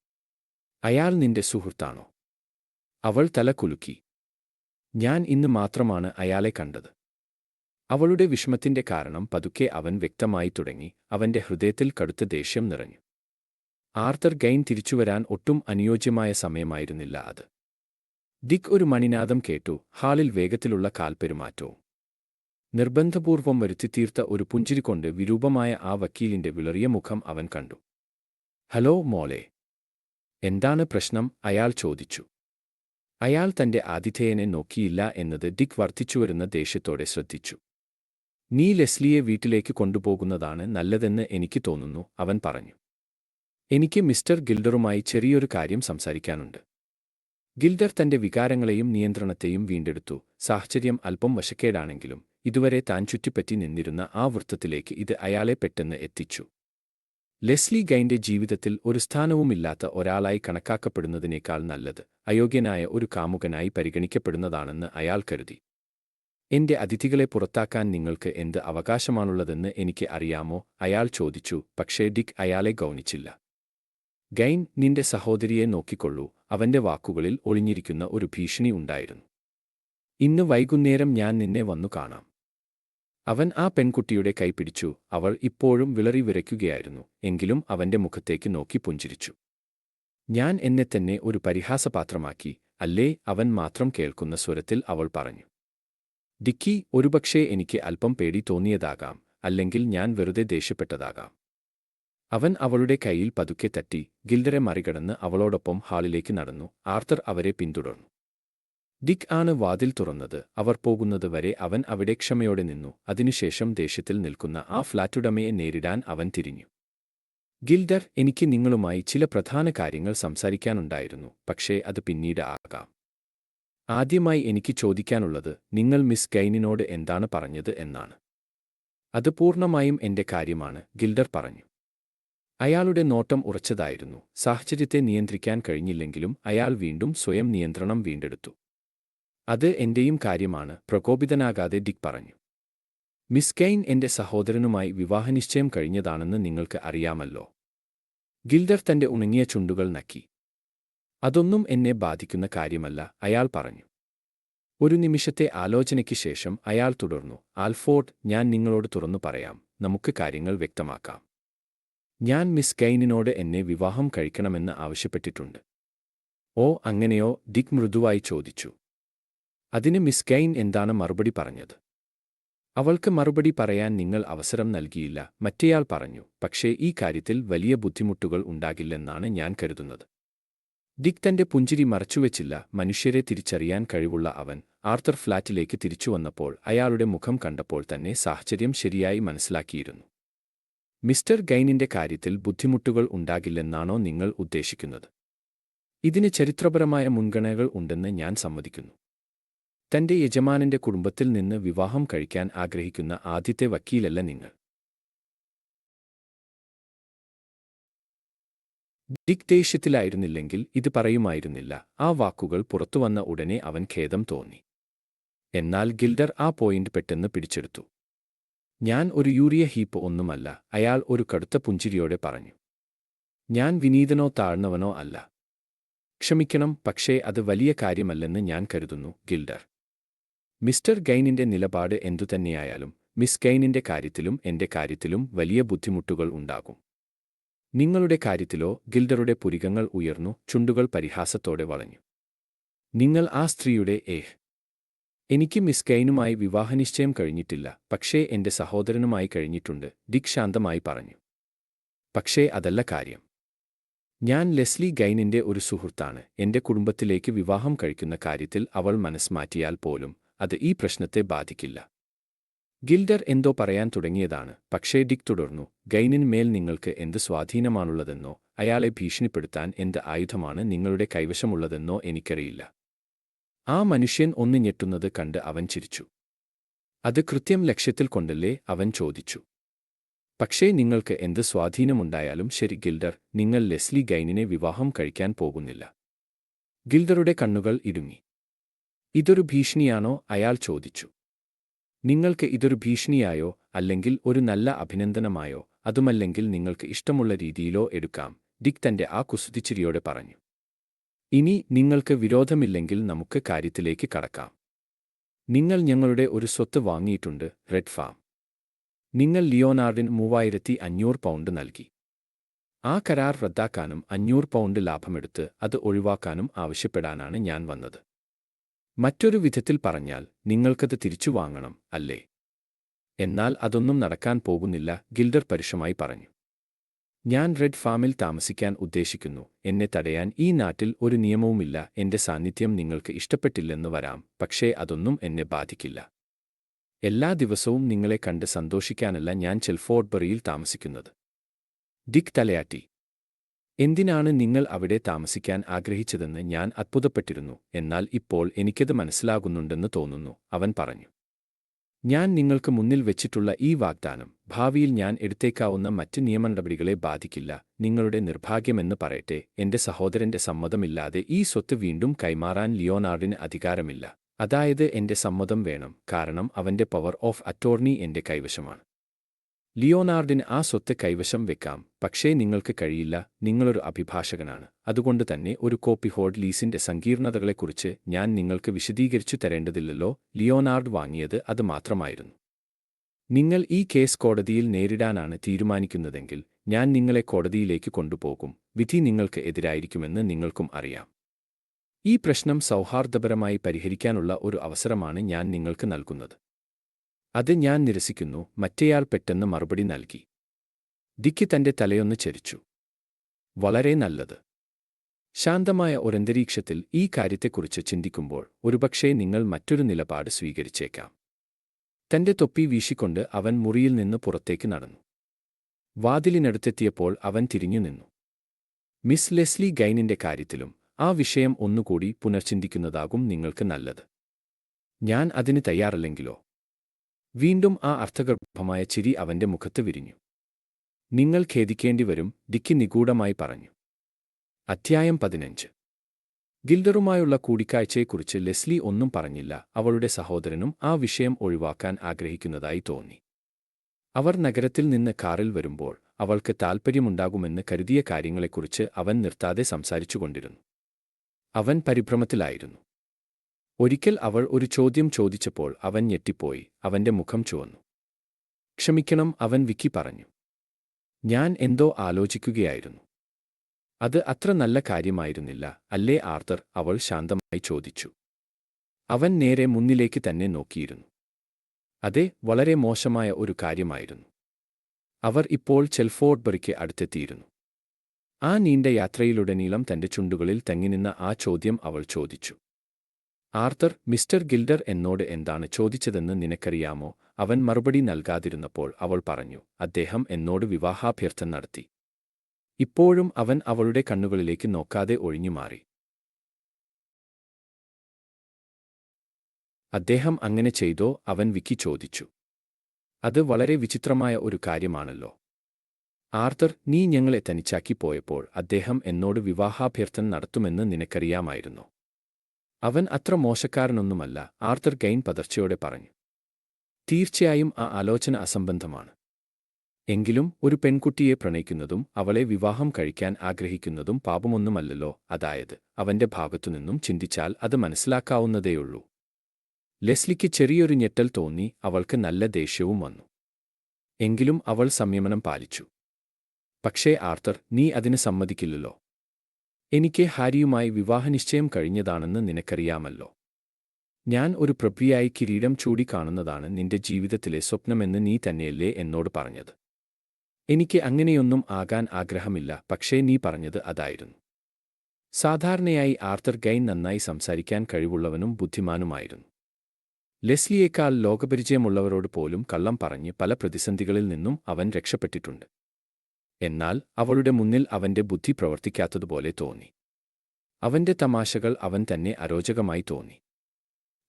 അയാൾ നിന്റെ സുഹൃത്താണോ? അവൾ തല കുലുക്കി. ഞാൻ ഇന്ന് മാത്രമാണ് അയാളെ കണ്ടത്. അവളുടെ വിഷമത്തിന്റെ കാരണം പതുക്കെ അവൻ വ്യക്തമായി തുടങ്ങി അവന്റെ ഹൃദയത്തിൽ കടുത്ത ദേഷ്യം നിറഞ്ഞു. ആർത്തർ ഗെയിൻ തിരിച്ചുവരാൻ ഒട്ടും അനുയോജ്യമായ സമയമായിരുന്നില്ല അത്. ഡിക്ക് ഒരു മണിനാദം കേട്ടു ഹാളിൽ വേഗത്തിലുള്ള കാൽപെരുമാറ്റവും നിർബന്ധപൂർവം വരുത്തിത്തീർത്ത ഒരു പുഞ്ചിരി കൊണ്ട് വിരൂപമായ ആ വക്കീലിന്റെ വിളറിയ മുഖം അവൻ കണ്ടു. ഹലോ മോളെ. എന്താണ് പ്രശ്നം? അയാൾ ചോദിച്ചു. അയാൾ തന്റെ ആതിഥേയനെ നോക്കിയില്ല എന്നത് ഡിക് വർദ്ധിച്ചുവരുന്ന ദേഷ്യത്തോടെ ശ്രദ്ധിച്ചു. നീ ലെസ്ലിയെ വീട്ടിലേക്ക് കൊണ്ടുപോകുന്നതാണ് നല്ലതെന്ന് എനിക്ക് തോന്നുന്നു അവൻ പറഞ്ഞു. എനിക്ക് മിസ്റ്റർ ഗിൽഡറുമായി ചെറിയൊരു കാര്യം സംസാരിക്കാനുണ്ട്. ഗിൽഡർ തന്റെ വികാരങ്ങളെയും നിയന്ത്രണത്തെയും വീണ്ടെടുത്തു. സാഹചര്യം അല്പം വശക്കേടാണെങ്കിലും ഇതുവരെ താൻ ചുറ്റിപ്പറ്റി നിന്നിരുന്ന ആ വൃത്തത്തിലേക്ക് ഇത് അയാളെ പെട്ടെന്ന് എത്തിച്ചു. ലെസ്ലി ഗൈന്റെ ജീവിതത്തിൽ ഒരു സ്ഥാനവുമില്ലാത്ത ഒരാളായി കണക്കാക്കപ്പെടുന്നതിനേക്കാൾ നല്ലത് അയോഗ്യനായ ഒരു കാമുകനായി പരിഗണിക്കപ്പെടുന്നതാണെന്ന് അയാൾ കരുതി. എന്റെ അതിഥികളെ പുറത്താക്കാൻ നിങ്ങൾക്ക് എന്ത് അവകാശമാണുള്ളതെന്ന് എനിക്ക് അറിയാമോ? അയാൾ ചോദിച്ചു. പക്ഷേ ഡിക് അയാളെ ഗൗനിച്ചില്ല. ഗൈൻ നിന്റെ സഹോദരിയെ നോക്കിക്കൊള്ളൂ. അവന്റെ വാക്കുകളിൽ ഒളിഞ്ഞിരിക്കുന്ന ഒരു ഭീഷണി ഉണ്ടായിരുന്നു. ഇന്ന് വൈകുന്നേരം ഞാൻ നിന്നെ വന്നു കാണാം. അവൻ ആ പെൺകുട്ടിയുടെ കൈ പിടിച്ചു. അവൾ ഇപ്പോഴും വിളറി വിറയ്ക്കുകയായിരുന്നു. എങ്കിലും അവന്റെ മുഖത്തേക്ക് നോക്കി പുഞ്ചിരിച്ചു. ഞാൻ എന്നെ തന്നെ ഒരു പരിഹാസപാത്രമാക്കി. അല്ലേ? അവൻ മാത്രം കേൾക്കുന്ന സ്വരത്തിൽ അവൾ പറഞ്ഞു. ഡിക്കി ഒരുപക്ഷേ എനിക്ക് അല്പം പേടി തോന്നിയതാകാം. അല്ലെങ്കിൽ ഞാൻ വെറുതെ ദേഷ്യപ്പെട്ടതാകാം. അവൻ അവളുടെ കൈയിൽ പതുക്കെ തട്ടി ഗിൽഡറെ മറികടന്ന് അവളോടൊപ്പം ഹാളിലേക്ക് നടന്നു. ആർത്തർ അവരെ പിന്തുടർന്നു. ഡിക്ക് ആണ് വാതിൽ തുറന്നത്. അവർ പോകുന്നത് വരെ അവൻ അവിടെ ക്ഷമയോടെ നിന്നു. അതിനുശേഷം ദേഷ്യത്തിൽ നിൽക്കുന്ന ആ ഫ്ളാറ്റുടമയെ നേരിടാൻ അവൻ തിരിഞ്ഞു. ഗിൽഡർ എനിക്ക് നിങ്ങളുമായി ചില പ്രധാന കാര്യങ്ങൾ സംസാരിക്കാനുണ്ടായിരുന്നു. പക്ഷേ അത് പിന്നീട് ആകാം. ആദ്യമായി എനിക്ക് ചോദിക്കാനുള്ളത് നിങ്ങൾ മിസ് ഗൈനിനോട് എന്താണ് പറഞ്ഞത് എന്നാണ്. അത് പൂർണമായും എന്റെ കാര്യമാണ് ഗിൽഡർ പറഞ്ഞു. അയാളുടെ നോട്ടം ഉറച്ചതായിരുന്നു. സാഹചര്യത്തെ നിയന്ത്രിക്കാൻ കഴിഞ്ഞില്ലെങ്കിലും അയാൾ വീണ്ടും സ്വയം നിയന്ത്രണം വീണ്ടെടുത്തു. അത് എന്റെയും കാര്യമാണ് പ്രകോപിതനാകാതെ ഡിക് പറഞ്ഞു. മിസ് കെയ്ൻ എന്റെ സഹോദരനുമായി വിവാഹനിശ്ചയം കഴിഞ്ഞതാണെന്ന് നിങ്ങൾക്ക് അറിയാമല്ലോ. ഗിൽഡർ തന്റെ ഉണങ്ങിയ ചുണ്ടുകൾ നക്കി. അതൊന്നും എന്നെ ബാധിക്കുന്ന കാര്യമല്ല അയാൾ പറഞ്ഞു. ഒരു നിമിഷത്തെ ആലോചനയ്ക്ക് ശേഷം അയാൾ തുടർന്നു. ആൽഫോർഡ് ഞാൻ നിങ്ങളോട് തുറന്നു പറയാം. നമുക്ക് കാര്യങ്ങൾ വ്യക്തമാക്കാം. ഞാൻ മിസ് കെയ്നിനോട് എന്നെ വിവാഹം കഴിക്കണമെന്ന് ആവശ്യപ്പെട്ടിട്ടുണ്ട്. ഓ അങ്ങനെയോ? ഡിക് മൃദുവായി ചോദിച്ചു. അതിന് മിസ് കെയ്ൻ എന്താണ് മറുപടി പറഞ്ഞത്? അവൾക്ക് മറുപടി പറയാൻ നിങ്ങൾ അവസരം നൽകിയില്ല മറ്റേയാൾ പറഞ്ഞു പക്ഷേ ഈ കാര്യത്തിൽ വലിയ ബുദ്ധിമുട്ടുകൾ ഉണ്ടാകില്ലെന്നാണ് ഞാൻ കരുതുന്നത്. ഡിക് തന്റെ പുഞ്ചിരി മറച്ചുവെച്ചില്ല മനുഷ്യരെ തിരിച്ചറിയാൻ കഴിവുള്ള അവൻ ആർത്തർ ഫ്ലാറ്റിലേക്ക് തിരിച്ചുവന്നപ്പോൾ അയാളുടെ മുഖം കണ്ടപ്പോൾ തന്നെ സാഹചര്യം ശരിയായി മനസ്സിലാക്കിയിരുന്നു. മിസ്റ്റർ ഗെയ്നിന്റെ കാര്യത്തിൽ ബുദ്ധിമുട്ടുകൾ ഉണ്ടാകില്ലെന്നാണോ നിങ്ങൾ ഉദ്ദേശിക്കുന്നത്? ഇതിന് ചരിത്രപരമായ മുൻഗണനകൾ ഉണ്ടെന്ന് ഞാൻ സമ്മതിക്കുന്നു. തന്റെ യജമാനന്റെ കുടുംബത്തിൽ നിന്ന് വിവാഹം കഴിക്കാൻ ആഗ്രഹിക്കുന്ന ആദ്യത്തെ വക്കീലല്ല നിങ്ങൾ. ഡിക് ദേഷ്യത്തിലായിരുന്നില്ലെങ്കിൽ ഇത് പറയുമായിരുന്നില്ല. ആ വാക്കുകൾ പുറത്തുവന്ന ഉടനെ അവൻ ഖേദം തോന്നി. എന്നാൽ ഗിൽഡർ ആ പോയിന്റ് പെട്ടെന്ന് പിടിച്ചെടുത്തു. ഞാൻ ഒരു യൂറിയ ഹീപ്പ് ഒന്നുമല്ല അയാൾ ഒരു കടുത്ത പുഞ്ചിരിയോടെ പറഞ്ഞു. ഞാൻ വിനീതനോ താഴ്ന്നവനോ അല്ല. ക്ഷമിക്കണം പക്ഷേ അത് വലിയ കാര്യമല്ലെന്ന് ഞാൻ കരുതുന്നു ഗിൽഡർ. മിസ്റ്റർ ഗൈനിന്റെ നിലപാട് എന്തുതന്നെയായാലും മിസ് ഗൈനിന്റെ കാര്യത്തിലും എന്റെ കാര്യത്തിലും വലിയ ബുദ്ധിമുട്ടുകൾ ഉണ്ടാകും. നിങ്ങളുടെ കാര്യത്തിലോ ഗിൽഡറുടെ പുരികങ്ങൾ ഉയർന്നു ചുണ്ടുകൾ പരിഹാസത്തോടെ വളഞ്ഞു. നിങ്ങൾ ആ സ്ത്രീയുടെ ഏഹ് എനിക്ക് മിസ് കെയ്നുമായി വിവാഹനിശ്ചയം കഴിഞ്ഞിട്ടില്ല. പക്ഷേ എന്റെ സഹോദരനുമായി കഴിഞ്ഞിട്ടുണ്ട് ഡിക് ശാന്തമായി പറഞ്ഞു. പക്ഷേ അതല്ല കാര്യം. ഞാൻ ലെസ്ലി ഗൈനിന്റെ ഒരു സുഹൃത്താണ്. എന്റെ കുടുംബത്തിലേക്ക് വിവാഹം കഴിക്കുന്ന കാര്യത്തിൽ അവൾ മനസ്സ് മാറ്റിയാൽ പോലും അത് ഈ പ്രശ്നത്തെ ബാധിക്കില്ല. ഗിൽഡർ എന്തോ പറയാൻ തുടങ്ങിയതാണ്. പക്ഷേ ഡിക് തുടർന്നു ഗൈനിന്മേൽ നിങ്ങൾക്ക് എന്ത് സ്വാധീനമാണുള്ളതെന്നോ അയാളെ ഭീഷണിപ്പെടുത്താൻ എന്ത് ആയുധമാണ് നിങ്ങളുടെ കൈവശമുള്ളതെന്നോ എനിക്കറിയില്ല. ആ മനുഷ്യൻ ഒന്ന് ഞെട്ടുന്നത് കണ്ട് അവൻ ചിരിച്ചു. അത് കൃത്യം ലക്ഷ്യത്തിൽ കൊണ്ടല്ലേ? അവൻ ചോദിച്ചു. പക്ഷേ നിങ്ങൾക്ക് എന്ത് സ്വാധീനമുണ്ടായാലും ശരി ഗിൽഡർ നിങ്ങൾ ലെസ്ലി ഗൈനിനെ വിവാഹം കഴിക്കാൻ പോകുന്നില്ല. ഗിൽഡറുടെ കണ്ണുകൾ ഇടുങ്ങി. ഇതൊരു ഭീഷണിയാണോ? അയാൾ ചോദിച്ചു. നിങ്ങൾക്ക് ഇതൊരു ഭീഷണിയായോ? അല്ലെങ്കിൽ ഒരു നല്ല അഭിനന്ദനമായോ? അതുമല്ലെങ്കിൽ നിങ്ങൾക്ക് ഇഷ്ടമുള്ള രീതിയിലോ എടുക്കാം. ഡിക് തന്റെ ആ കുസുതിച്ചിരിയോടെ പറഞ്ഞു. ഇനി നിങ്ങൾക്ക് വിരോധമില്ലെങ്കിൽ നമുക്ക് കാര്യത്തിലേക്ക് കടക്കാം. നിങ്ങൾ ഞങ്ങളുടെ ഒരു സ്വത്ത് വാങ്ങിയിട്ടുണ്ട് റെഡ് ഫാം നിങ്ങൾ ലിയോനാർഡിന് മൂവായിരത്തി അഞ്ഞൂറ് പൗണ്ട് നൽകി. ആ കരാർ റദ്ദാക്കാനും അഞ്ഞൂറ് പൗണ്ട് ലാഭമെടുത്ത് അത് ഒഴിവാക്കാനും ആവശ്യപ്പെടാനാണ് ഞാൻ വന്നത്. മറ്റൊരു വിധത്തിൽ പറഞ്ഞാൽ നിങ്ങൾക്കത് തിരിച്ചു വാങ്ങണം അല്ലേ? എന്നാൽ അതൊന്നും നടക്കാൻ പോകുന്നില്ല ഗിൽഡർ പരുഷമായി പറഞ്ഞു. ഞാൻ റെഡ് ഫാമിൽ താമസിക്കാൻ ഉദ്ദേശിക്കുന്നു. എന്നെ തടയാൻ ഈ നാട്ടിൽ ഒരു നിയമവുമില്ല. എന്റെ സാന്നിധ്യം നിങ്ങൾക്ക് ഇഷ്ടപ്പെട്ടില്ലെന്ന് വരാം. പക്ഷേ അതൊന്നും എന്നെ ബാധിക്കില്ല. എല്ലാ ദിവസവും നിങ്ങളെ കണ്ട് സന്തോഷിക്കാനല്ല ഞാൻ ചെൽഫോർഡ്ബറിയിൽ താമസിക്കുന്നത്. ഡിക് തലയാട്ടി. എന്തിനാണ് നിങ്ങൾ അവിടെ താമസിക്കാൻ ആഗ്രഹിച്ചതെന്ന് ഞാൻ അത്ഭുതപ്പെട്ടിരുന്നു. എന്നാൽ ഇപ്പോൾ എനിക്കത് മനസ്സിലാകുന്നുണ്ടെന്ന് തോന്നുന്നു. അവൻ പറഞ്ഞു. ഞാൻ നിങ്ങൾക്ക് മുന്നിൽ വെച്ചിട്ടുള്ള ഈ വാഗ്ദാനം ഭാവിയിൽ ഞാൻ എടുത്തേക്കാവുന്ന മറ്റ് നിയമനടപടികളെ ബാധിക്കില്ല നിങ്ങളുടെ നിർഭാഗ്യമെന്ന് പറയട്ടെ എന്റെ സഹോദരന്റെ സമ്മതമില്ലാതെ ഈ സ്വത്ത് വീണ്ടും കൈമാറാൻ ലിയോനാർഡിന് അധികാരമില്ല. അതായത് എന്റെ സമ്മതം വേണം കാരണം അവന്റെ പവർ ഓഫ് അറ്റോർണി എന്റെ കൈവശമാണ്. ലിയോനാർഡിന് ആ സ്വത്ത് കൈവശം വെക്കാം. പക്ഷേ നിങ്ങൾക്ക് കഴിയില്ല. നിങ്ങളൊരു അഭിഭാഷകനാണ്. അതുകൊണ്ട് തന്നെ ഒരു കോപ്പി ഹോൾഡ് ലീസിന്റെ സങ്കീർണതകളെക്കുറിച്ച് ഞാൻ നിങ്ങൾക്ക് വിശദീകരിച്ചു തരേണ്ടതില്ലല്ലോ. ലിയോനാർഡ് വാങ്ങിയത് അത് മാത്രമായിരുന്നു. നിങ്ങൾ ഈ കേസ് കോടതിയിൽ നേരിടാനാണ് തീരുമാനിക്കുന്നതെങ്കിൽ ഞാൻ നിങ്ങളെ കോടതിയിലേക്ക് കൊണ്ടുപോകും. വിധി നിങ്ങൾക്ക് എതിരായിരിക്കുമെന്ന് നിങ്ങൾക്കും അറിയാം. ഈ പ്രശ്നം സൗഹാർദ്ദപരമായി പരിഹരിക്കാനുള്ള ഒരു അവസരമാണ് ഞാൻ നിങ്ങൾക്ക് നൽകുന്നത്. അത് ഞാൻ നിരസിക്കുന്നു മറ്റേയാൾ പെട്ടെന്ന് മറുപടി നൽകി. ദിക്കി തന്റെ തലയൊന്ന് ചരിച്ചു. വളരെ നല്ലത്. ശാന്തമായ ഒരന്തരീക്ഷത്തിൽ ഈ കാര്യത്തെക്കുറിച്ച് ചിന്തിക്കുമ്പോൾ ഒരുപക്ഷേ നിങ്ങൾ മറ്റൊരു നിലപാട് സ്വീകരിച്ചേക്കാം. തന്റെ തൊപ്പി വീശിക്കൊണ്ട് അവൻ മുറിയിൽ നിന്ന് പുറത്തേക്ക് നടന്നു. വാതിലിനടുത്തെത്തിയപ്പോൾ അവൻ തിരിഞ്ഞു നിന്നു. മിസ് ലെസ്ലി ഗൈനിന്റെ കാര്യത്തിലും ആ വിഷയം ഒന്നുകൂടി പുനർചിന്തിക്കുന്നതാകും നിങ്ങൾക്ക് നല്ലത്. ഞാൻ അതിന് തയ്യാറല്ലെങ്കിലോ? വീണ്ടും ആ അർത്ഥഗർഭമായ ചിരി അവന്റെ മുഖത്ത് വിരിഞ്ഞു. നിങ്ങൾ ഖേദിക്കേണ്ടി വരും ഡിക്കി നിഗൂഢമായി പറഞ്ഞു. അധ്യായം പതിനഞ്ച്. ഗിൽഡറുമായുള്ള കൂടിക്കാഴ്ചയെക്കുറിച്ച് ലെസ്ലി ഒന്നും പറഞ്ഞില്ല. അവളുടെ സഹോദരനും ആ വിഷയം ഒഴിവാക്കാൻ ആഗ്രഹിക്കുന്നതായി തോന്നി. അവർ നഗരത്തിൽ നിന്ന് കാറിൽ വരുമ്പോൾ അവൾക്ക് താൽപ്പര്യമുണ്ടാകുമെന്ന് കരുതിയ കാര്യങ്ങളെക്കുറിച്ച് അവൻ നിർത്താതെ സംസാരിച്ചുകൊണ്ടിരുന്നു. അവൻ പരിഭ്രമത്തിലായിരുന്നു. ഒരിക്കൽ അവൾ ഒരു ചോദ്യം ചോദിച്ചപ്പോൾ അവൻ ഞെട്ടിപ്പോയി അവന്റെ മുഖം ചുവന്നു. ക്ഷമിക്കണം അവൻ വിക്കി പറഞ്ഞു. ഞാൻ എന്തോ ആലോചിക്കുകയായിരുന്നു. അത് അത്ര നല്ല കാര്യമായിരുന്നില്ല അല്ലേ ആർത്തർ അവൾ ശാന്തമായി ചോദിച്ചു. അവൻ നേരെ മുന്നിലേക്ക് തന്നെ നോക്കിയിരുന്നു. അതെ വളരെ മോശമായ ഒരു കാര്യമായിരുന്നു. അവർ ഇപ്പോൾ ചെൽഫോർഡ്ബറിക്ക് അടുത്തെത്തിയിരുന്നു. ആ നീണ്ട യാത്രയിലുടനീളം തന്റെ ചുണ്ടുകളിൽ തങ്ങിനിന്ന ആ ചോദ്യം അവൾ ചോദിച്ചു. ആർത്തർ മിസ്റ്റർ ഗിൽഡർ എന്നോട് എന്താണ് ചോദിച്ചതെന്ന് നിനക്കറിയാമോ? അവൻ മറുപടി നൽകാതിരുന്നപ്പോൾ അവൾ പറഞ്ഞു അദ്ദേഹം എന്നോട് വിവാഹാഭ്യർത്ഥന നടത്തി. ഇപ്പോഴും അവൻ അവളുടെ കണ്ണുകളിലേക്ക് നോക്കാതെ ഒഴിഞ്ഞുമാറി അദ്ദേഹം അങ്ങനെ ചെയ്തോ? അവൻ വിക്കി ചോദിച്ചു. അത് വളരെ വിചിത്രമായ ഒരു കാര്യമാണല്ലോ. ആർത്തർ നീ ഞങ്ങളെ തനിച്ചാക്കി പോയപ്പോൾ അദ്ദേഹം എന്നോട് വിവാഹാഭ്യർത്ഥന നടത്തുമെന്ന് നിനക്കറിയാമായിരുന്നു. അവൻ അത്ര മോശക്കാരനൊന്നുമല്ല ആർത്തർ ഗെയിൻ പതർച്ചയോടെ പറഞ്ഞു. തീർച്ചയായും ആ ആലോചന അസംബന്ധമാണ്. എങ്കിലും ഒരു പെൺകുട്ടിയെ പ്രണയിക്കുന്നതും അവളെ വിവാഹം കഴിക്കാൻ ആഗ്രഹിക്കുന്നതും പാപമൊന്നുമല്ലല്ലോ അതായത് അവന്റെ ഭാഗത്തുനിന്നും ചിന്തിച്ചാൽ അത് മനസ്സിലാക്കാവുന്നതേയുള്ളൂ. ലെസ്ലിക്ക് ചെറിയൊരു ഞെട്ടൽ തോന്നി അവൾക്ക് നല്ല ദേഷ്യവും വന്നു. എങ്കിലും അവൾ സംയമനം പാലിച്ചു. പക്ഷേ ആർത്തർ നീ അതിന് സമ്മതിക്കില്ലല്ലോ. എനിക്ക് ഹാരിയുമായി വിവാഹനിശ്ചയം കഴിഞ്ഞതാണെന്ന് നിനക്കറിയാമല്ലോ. ഞാൻ ഒരു പ്രഭ്യയായി കിരീടം ചൂടിക്കാണുന്നതാണ് നിന്റെ ജീവിതത്തിലെ സ്വപ്നമെന്ന് നീ തന്നെയല്ലേ എന്നോട് പറഞ്ഞത്. എനിക്ക് അങ്ങനെയൊന്നും ആകാൻ ആഗ്രഹമില്ല പക്ഷേ നീ പറഞ്ഞത് അതായിരുന്നു. സാധാരണയായി ആർത്തർ ഗൈൻ നന്നായി സംസാരിക്കാൻ കഴിവുള്ളവനും ബുദ്ധിമാനുമായിരുന്നു. ലെസ്ലിയേക്കാൾ ലോകപരിചയമുള്ളവരോട് പോലും കള്ളം പറഞ്ഞ് പല പ്രതിസന്ധികളിൽ നിന്നും അവൻ രക്ഷപ്പെട്ടിട്ടുണ്ട്. എന്നാൽ അവളുടെ മുന്നിൽ അവന്റെ ബുദ്ധി പ്രവർത്തിക്കാത്തതുപോലെ തോന്നി. അവന്റെ തമാശകൾ അവൻ തന്നെ അരോചകമായി തോന്നി.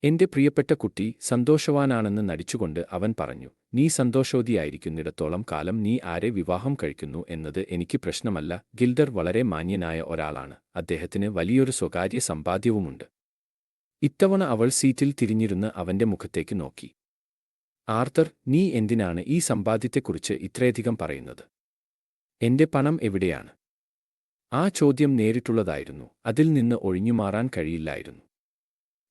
എന്റെ പ്രിയപ്പെട്ട കുട്ടി സന്തോഷവാനാണെന്ന് നടിച്ചുകൊണ്ട് അവൻ പറഞ്ഞു നീ സന്തോഷവതിയായിരിക്കുന്നിടത്തോളം കാലം നീ ആരെ വിവാഹം കഴിക്കുന്നു എന്നത് എനിക്ക് പ്രശ്നമല്ല ഗിൽഡർ വളരെ മാന്യനായ ഒരാളാണ് അദ്ദേഹത്തിന് വലിയൊരു സ്വകാര്യ സമ്പാദ്യവുമുണ്ട് ഇത്തവണ അവൾ സീറ്റിൽ തിരിഞ്ഞിരുന്ന് അവന്റെ മുഖത്തേക്ക് നോക്കി. ആർത്തർ നീ എന്തിനാണ് ഈ സമ്പാദ്യത്തെക്കുറിച്ച് ഇത്രയധികം പറയുന്നത്? എന്റെ പണം എവിടെയാണ്? ആ ചോദ്യം നേരിട്ടുള്ളതായിരുന്നു. അതിൽ നിന്ന് ഒഴിഞ്ഞുമാറാൻ കഴിയില്ലായിരുന്നു.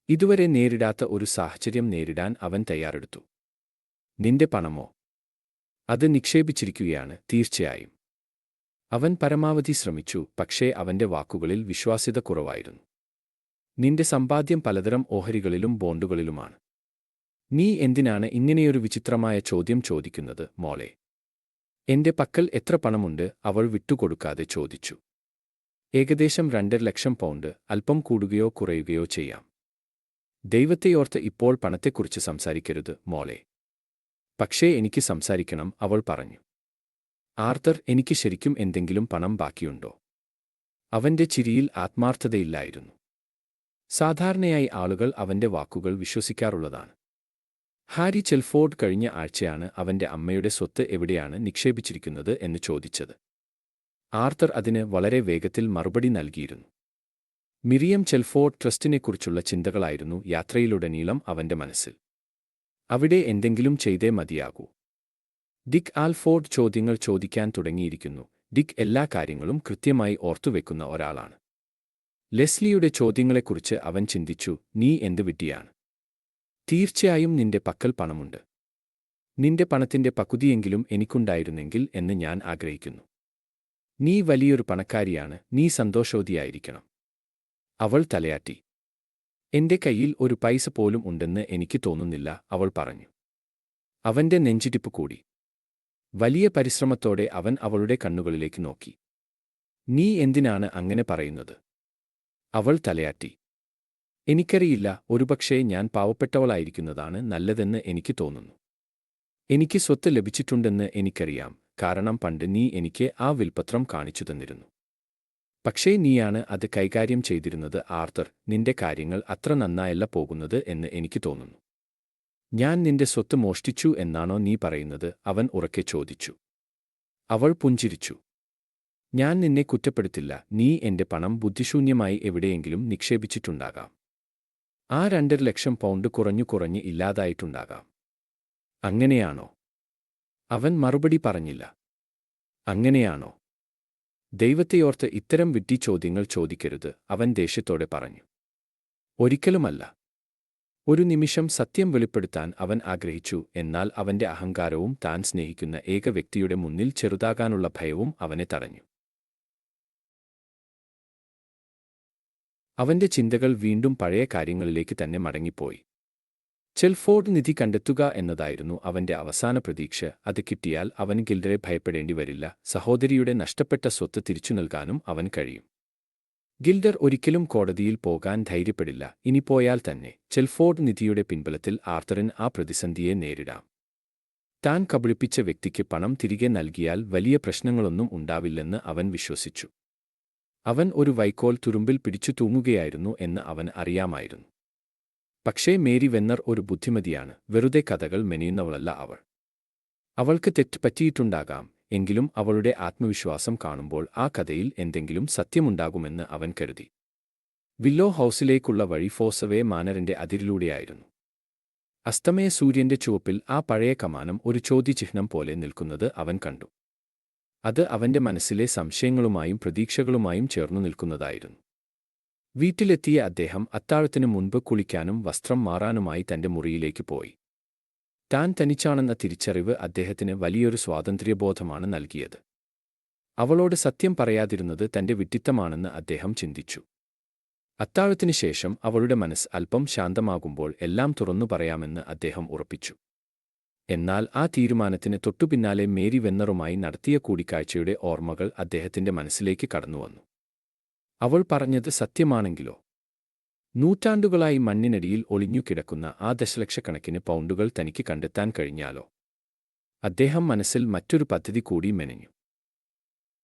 ഇതുവരെ നേരിടാത്ത ഒരു സാഹചര്യം നേരിടാൻ അവൻ തയ്യാറെടുത്തു. നിന്റെ പണമോ? അത് നിക്ഷേപിച്ചിരിക്കുകയാണ് തീർച്ചയായും. അവൻ പരമാവധി ശ്രമിച്ചു പക്ഷേ അവന്റെ വാക്കുകളിൽ വിശ്വാസ്യത കുറവായിരുന്നു. നിന്റെ സമ്പാദ്യം പലതരം ഓഹരികളിലും ബോണ്ടുകളിലുമാണ്. നീ എന്തിനാണ് ഇങ്ങനെയൊരു വിചിത്രമായ ചോദ്യം ചോദിക്കുന്നത് മോളെ? എന്റെ പക്കൽ എത്ര പണമുണ്ട്? അവൾ വിട്ടുകൊടുക്കാതെ ചോദിച്ചു. ഏകദേശം രണ്ടര ലക്ഷം പൗണ്ട് അല്പം കൂടുകയോ കുറയുകയോ ചെയ്യാം. ദൈവത്തെയോർത്ത് ഇപ്പോൾ പണത്തെക്കുറിച്ച് സംസാരിക്കരുത് മോളെ. പക്ഷേ എനിക്ക് സംസാരിക്കണം അവൾ പറഞ്ഞു. ആർത്തർ എനിക്ക് ശരിക്കും എന്തെങ്കിലും പണം ബാക്കിയുണ്ടോ? അവന്റെ ചിരിയിൽ ആത്മാർത്ഥതയില്ലായിരുന്നു. സാധാരണയായി ആളുകൾ അവന്റെ വാക്കുകൾ വിശ്വസിക്കാറുള്ളതാണ്. ഹാരി ചെൽഫോർഡ് കഴിഞ്ഞ ആഴ്ചയാണ് അവന്റെ അമ്മയുടെ സ്വത്ത് എവിടെയാണ് നിക്ഷേപിച്ചിരിക്കുന്നത് എന്ന് ചോദിച്ചത്. ആർത്തർ അതിന് വളരെ വേഗത്തിൽ മറുപടി നൽകിയിരുന്നു. മിറിയം ചെൽഫോർഡ് ട്രസ്റ്റിനെക്കുറിച്ചുള്ള ചിന്തകളായിരുന്നു യാത്രയിലുടനീളം അവന്റെ മനസ്സിൽ. അവിടെ എന്തെങ്കിലും ചെയ്തേ മതിയാകൂ. ഡിക് ആൽഫോർഡ് ചോദ്യങ്ങൾ ചോദിക്കാൻ തുടങ്ങിയിരിക്കുന്നു. ഡിക് എല്ലാ കാര്യങ്ങളും കൃത്യമായി ഓർത്തുവെക്കുന്ന ഒരാളാണ്. ലെസ്ലിയുടെ ചോദ്യങ്ങളെക്കുറിച്ച് അവൻ ചിന്തിച്ചു നീ എന്ത് വിട്ടിയാണ് തീർച്ചയായും നിന്റെ പക്കൽ പണമുണ്ട്. നിന്റെ പണത്തിന്റെ പകുതിയെങ്കിലും എനിക്കുണ്ടായിരുന്നെങ്കിൽ എന്ന് ഞാൻ ആഗ്രഹിക്കുന്നു. നീ വലിയൊരു പണക്കാരിയാണ് നീ സന്തോഷവതിയായിരിക്കണം. അവൾ തലയാട്ടി. എന്റെ കയ്യിൽ ഒരു പൈസ പോലും ഉണ്ടെന്ന് എനിക്ക് തോന്നുന്നില്ല അവൾ പറഞ്ഞു. അവന്റെ നെഞ്ചിടിപ്പ് കൂടി. വലിയ പരിശ്രമത്തോടെ അവൻ അവളുടെ കണ്ണുകളിലേക്ക് നോക്കി. നീ എന്തിനാണ് അങ്ങനെ പറയുന്നത്? അവൾ തലയാട്ടി. എനിക്കറിയില്ല ഒരുപക്ഷേ ഞാൻ പാവപ്പെട്ടവളായിരിക്കുന്നതാണ് നല്ലതെന്ന് എനിക്ക് തോന്നുന്നു. എനിക്ക് സ്വത്ത് ലഭിച്ചിട്ടുണ്ടെന്ന് എനിക്കറിയാം കാരണം പണ്ട് നീ എനിക്ക് ആ വിൽപത്രം കാണിച്ചു തന്നിരുന്നു. പക്ഷേ നീയാണ് അത് കൈകാര്യം ചെയ്തിരുന്നത് ആർത്തർ നിന്റെ കാര്യങ്ങൾ അത്ര നന്നായല്ല പോകുന്നത് എന്ന് എനിക്ക് തോന്നുന്നു. ഞാൻ നിന്റെ സ്വത്ത് മോഷ്ടിച്ചു എന്നാണോ നീ പറയുന്നത് അവൻ ഉറക്കെ ചോദിച്ചു. അവൾ പുഞ്ചിരിച്ചു. ഞാൻ നിന്നെ കുറ്റപ്പെടുത്തില്ല നീ എന്റെ പണം ബുദ്ധിശൂന്യമായി എവിടെയെങ്കിലും നിക്ഷേപിച്ചിട്ടുണ്ടാകാം. ആ രണ്ടര ലക്ഷം പൗണ്ട് കുറഞ്ഞു കുറഞ്ഞ് ഇല്ലാതായിട്ടുണ്ടാകാം. അങ്ങനെയാണോ? അവൻ മറുപടി പറഞ്ഞില്ല. അങ്ങനെയാണോ? ദൈവത്തെയോർത്ത് ഇത്തരം വിഡ്ഢി ചോദ്യങ്ങൾ ചോദിക്കരുത് അവൻ ദേഷ്യത്തോടെ പറഞ്ഞു. ഒരിക്കലുമല്ല. ഒരു നിമിഷം സത്യം വെളിപ്പെടുത്താൻ അവൻ ആഗ്രഹിച്ചു എന്നാൽ അവന്റെ അഹങ്കാരവും താൻ സ്നേഹിക്കുന്ന ഏക വ്യക്തിയുടെ മുന്നിൽ ചെറുതാകാനുള്ള ഭയവും അവനെ തടഞ്ഞു. അവന്റെ ചിന്തകൾ വീണ്ടും പഴയ കാര്യങ്ങളിലേക്ക് തന്നെ മടങ്ങിപ്പോയി. ചെൽഫോർഡ് നിധി കണ്ടെത്തുക എന്നതായിരുന്നു അവന്റെ അവസാന പ്രതീക്ഷ. അത് കിട്ടിയാൽ അവൻ ഗിൽഡറെ ഭയപ്പെടേണ്ടി വരില്ല. സഹോദരിയുടെ നഷ്ടപ്പെട്ട സ്വത്ത് തിരിച്ചു നൽകാനും അവൻ കഴിയും. ഗിൽഡർ ഒരിക്കലും കോടതിയിൽ പോകാൻ ധൈര്യപ്പെടില്ല. ഇനി പോയാൽ തന്നെ. ചെൽഫോർഡ് നിധിയുടെ പിൻബലത്തിൽ ആർത്തറിൻ ആ പ്രതിസന്ധിയെ നേരിടാം. താൻ കബളിപ്പിച്ച വ്യക്തിക്ക് പണം തിരികെ നൽകിയാൽ വലിയ പ്രശ്നങ്ങളൊന്നും ഉണ്ടാവില്ലെന്ന് അവൻ വിശ്വസിച്ചു. അവൻ ഒരു വൈക്കോൽ തുരുമ്പിൽ പിടിച്ചു തൂങ്ങുകയായിരുന്നു എന്ന് അവൻ അറിയാമായിരുന്നു. പക്ഷേ മേരി വെന്നർ ഒരു ബുദ്ധിമതിയാണ് വെറുതെ കഥകൾ മെനയുന്നവളല്ല അവൾ. അവൾക്ക് തെറ്റുപറ്റിയിട്ടുണ്ടാകാം എങ്കിലും അവളുടെ ആത്മവിശ്വാസം കാണുമ്പോൾ ആ കഥയിൽ എന്തെങ്കിലും സത്യമുണ്ടാകുമെന്ന് അവൻ കരുതി. വില്ലോ ഹൗസിലേക്കുള്ള വഴി ഫോസവേ മാനറിന്റെ അതിരിലൂടെയായിരുന്നു. അസ്തമയ സൂര്യന്റെ ചുവപ്പിൽ ആ പഴയ കമാനം ഒരു ചോദ്യചിഹ്നം പോലെ നിൽക്കുന്നത് അവൻ കണ്ടു. അത് അവന്റെ മനസ്സിലെ സംശയങ്ങളുമായും പ്രതീക്ഷകളുമായും ചേർന്നു നിൽക്കുന്നതായിരുന്നു. വീട്ടിലെത്തിയ അദ്ദേഹം അത്താഴത്തിനു മുൻപ് കുളിക്കാനും വസ്ത്രം മാറാനുമായി തന്റെ മുറിയിലേക്ക് പോയി. താൻ തനിച്ചാണെന്ന തിരിച്ചറിവ് അദ്ദേഹത്തിന് വലിയൊരു സ്വാതന്ത്ര്യബോധമാണ് നൽകിയത്. അവളോട് സത്യം പറയാതിരുന്നത് തന്റെ വിട്ടിത്തമാണെന്ന് അദ്ദേഹം ചിന്തിച്ചു. അത്താഴത്തിനു ശേഷം അവളുടെ മനസ്സ് അല്പം ശാന്തമാകുമ്പോൾ എല്ലാം തുറന്നു പറയാമെന്ന് അദ്ദേഹം ഉറപ്പിച്ചു. എന്നാൽ ആ തീരുമാനത്തിന് തൊട്ടുപിന്നാലെ മേരി വെന്നറുമായി നടത്തിയ കൂടിക്കാഴ്ചയുടെ ഓർമ്മകൾ അദ്ദേഹത്തിന്റെ മനസ്സിലേക്ക് കടന്നുവന്നു. അവൾ പറഞ്ഞത് സത്യമാണെങ്കിലോ? നൂറ്റാണ്ടുകളായി മണ്ണിനടിയിൽ ഒളിഞ്ഞുകിടക്കുന്ന ആ ദശലക്ഷക്കണക്കിന് പൗണ്ടുകൾ തനിക്ക് കണ്ടെത്താൻ കഴിഞ്ഞാലോ? അദ്ദേഹം മനസ്സിൽ മറ്റൊരു പദ്ധതി കൂടി മെനഞ്ഞു.